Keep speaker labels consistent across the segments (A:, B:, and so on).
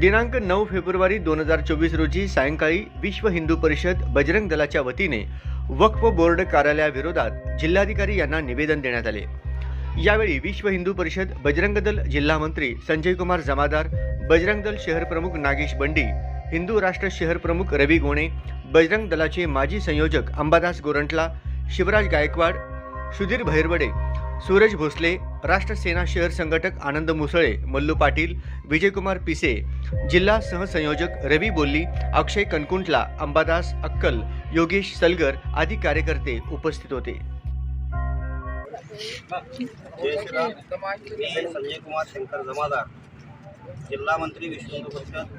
A: दिनांक नऊ फेब्रुवारी दोन हजार चोवीस रोजी सायंकाळी विश्व हिंदू परिषद बजरंग दलाच्या वतीने वक्फ बोर्ड कार्यालयाविरोधात जिल्हाधिकारी यांना निवेदन देण्यात आले. यावेळी विश्व हिंदू परिषद बजरंग दल जिल्हा मंत्री संजय कुमार जमादार बजरंग दल शहर प्रमुख नागेश बंडी हिंदू राष्ट्र शहर प्रमुख रवी गोणे बजरंग दलाचे माजी संयोजक अंबादास गोरंटला शिवराज गायकवाड सुधीर भैरवडे सूरज भोसले राष्ट्र सेना शहर संघटक आनंद मुसळे मल्लू पाटील विजयकुमार पिसे जिल्हा सहसंयोजक रवी बोल्ली अक्षय कनकुंटला अंबादास अक्कल योगेश सलगर आदी कार्यकर्ते उपस्थित होते.
B: संजय कुमार शंकर जमादार जिल्हा मंत्री विष्णू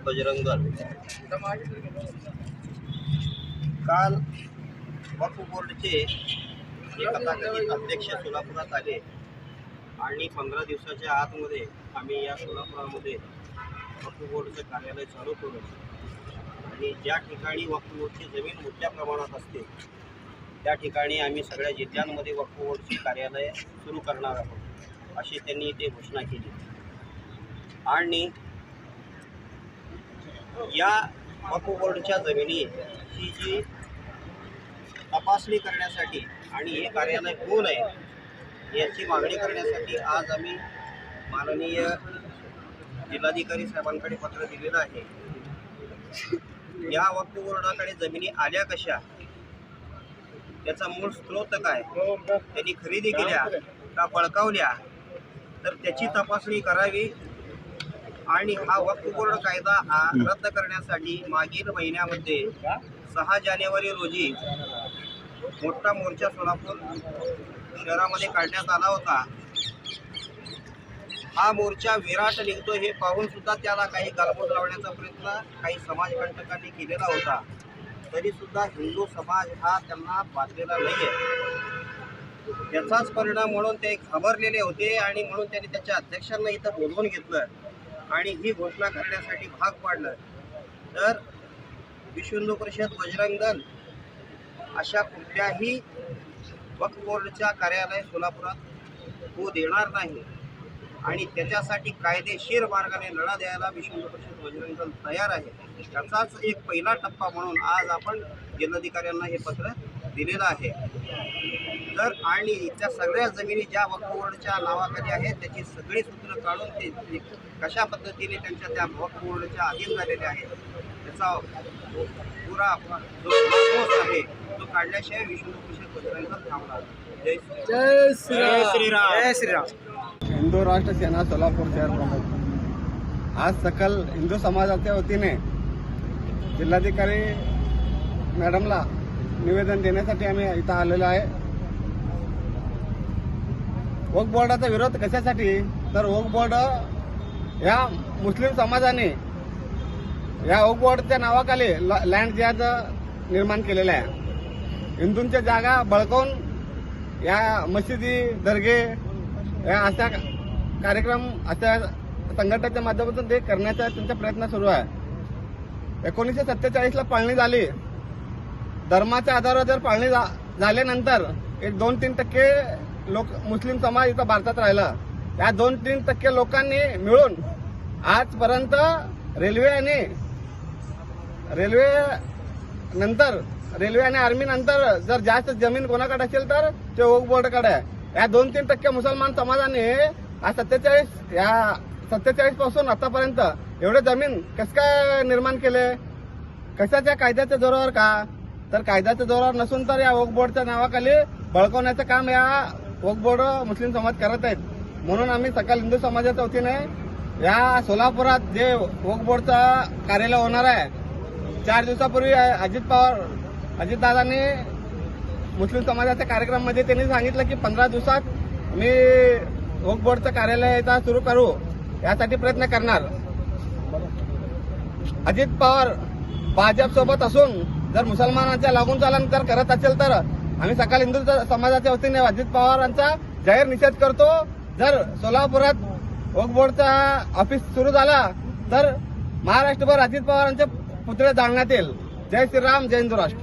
B: बजरंग काल वक्फ बोर्डचे एक तथाकथित अध्यक्ष सोलापुरात आले? आणि पंधरा दिवसाच्या आतमध्ये आम्ही या सोलापुरामध्ये वक्फ बोर्डचं कार्यालय चालू करू. आणि ज्या ठिकाणी वक्फ बोर्डची जमीन मोठ्या प्रमाणात असते त्या ठिकाणी आम्ही सगळ्या जिल्ह्यांमध्ये वक्फ बोर्डची कार्यालय सुरू करणार आहोत अशी त्यांनी इथे घोषणा केली. आणि या वक्फ बोर्डच्या जमिनी ही जी तपासणी करण्यासाठी आणि हे कार्यालय कोण आहे याची मागणी करण्यासाठी आज आम्ही माननीय जिल्हाधिकारी साहेबांकडे पत्र दिलेलं आहे. या वक्फ जमिनी आल्या कशा? त्याचा मूळ स्रोत काय? त्यांनी खरेदी केल्या का बळकावल्या? तर त्याची तपासणी करावी आणि हा वक्तपूर्ण कायदा हा रद्द करण्यासाठी मागील महिन्यामध्ये सहा जानेवारी रोजी मोठा मोर्चा सोलापूर शहरामध्ये काढण्यात आला होता. हा मोर्चा विराट निघतो हे पाहून सुद्धा त्याला काही गालबोट लावण्याचा प्रयत्न काही समाजकंटकांनी केलेला होता. तरी सुद्धा हिंदू समाज हा त्यांना बांधलेला नाही आहे याचाच परिणाम म्हणून ते घाबरलेले होते आणि म्हणून त्यांनी त्याच्या अध्यक्षांना इथं बोलवून घेतलं आणि ही घोषणा करण्यासाठी भाग पाडलं. तर विश्व हिंदू परिषद बजरंग दल अशा कुठल्याही वक्फ बोर्डच्या कार्यालय सोलापुरात होऊ देणार नाही. आणि त्याच्यासाठी कायदेशीर मार्गाने लढा द्यायला विश्व परिषद बजरंग दल तयार आहे. त्याचाच एक पहिला टप्पा म्हणून आज आपण जिल्हाधिकाऱ्यांना हे पत्र दिलेलं आहे. तर आणि त्या सगळ्या जमिनी ज्या वक्फ बोर्डच्या नावाखाली आहेत त्याची सगळी सूत्र काढून ते कशा पद्धतीने त्यांच्या त्या वक्फ बोर्डच्या अधीन झालेल्या आहेत त्याचा पुरा जो आहे तो काढल्याशिवाय परिषद बजरंग थांबणार जय श्री-
C: जय श्रीराम
B: जय श्रीराम
C: हिंदू राष्ट्र सेना सोलापूर शहर प्रमुख. आज सकल हिंदू समाजाच्या वतीने जिल्हाधिकारी मॅडमला निवेदन देण्यासाठी आम्ही इथं आलेलो आहे. वक बोर्डाचा विरोध कशासाठी? तर वक बोर्ड या मुस्लिम समाजाने या वक बोर्डच्या नावाखाली ल- लँड जिहाद निर्माण केलेलं आहे. हिंदूंच्या जागा बळकावून या मशिदी दर्गे या अशा कार्यक्रम अशा संघटनेच्या माध्यमातून ते करण्याचा त्यांचा प्रयत्न सुरू आहे. एकोणीसशे सत्तेचाळीसला पाळणी झाली. धर्माच्या आधारावर जर पाळणी झाल्यानंतर एक दोन तीन टक्के लोक मुस्लिम समाज इथं भारतात राहिला. या दोन तीन टक्के लोकांनी मिळून आजपर्यंत रेल्वे आणि रेल्वे नंतर रेल्वे आणि आर्मी नंतर जर जास्त जमीन कोणाकडे असेल तर ते ओक बोर्डकडे आहे. या दोन तीन टक्के मुसलमान समाजाने आज सत्तेचाळीस या सत्तेचाळीसपासून आतापर्यंत एवढे जमीन कसं काय निर्माण केले कशाच्या कायद्याच्या जोरावर का? तर कायद्याच्या जोरावर नसून तर या वकबोर्डच्या नावाखाली बळकवण्याचं काम या वकबोर्ड मुस्लिम समाज करत आहेत. म्हणून आम्ही सकल हिंदू समाजाच्या वतीने या सोलापुरात जे वकबोर्डचं कार्यालय होणार आहे चार दिवसापूर्वी अजित पवार अजितदादांनी मुस्लिम समाजाच्या कार्यक्रमामध्ये त्यांनी सांगितलं की पंधरा दिवसात मी वकबोर्डचं कार्यालय सुरू करू यासाठी प्रयत्न करणार. अजित पवार भाजपसोबत असून जर मुसलमानांच्या लागून चालन जर करत असेल तर आम्ही सकाळ हिंदू समाजाच्या वतीने अजित पवारांचा जाहीर निषेध करतो. जर सोलापुरात ओक बोर्डचा ऑफिस सुरू झाला तर महाराष्ट्रभर अजित पवारांचे पुतळे जाळण्यात येईल. जय श्रीराम जय हिंदू राष्ट्र.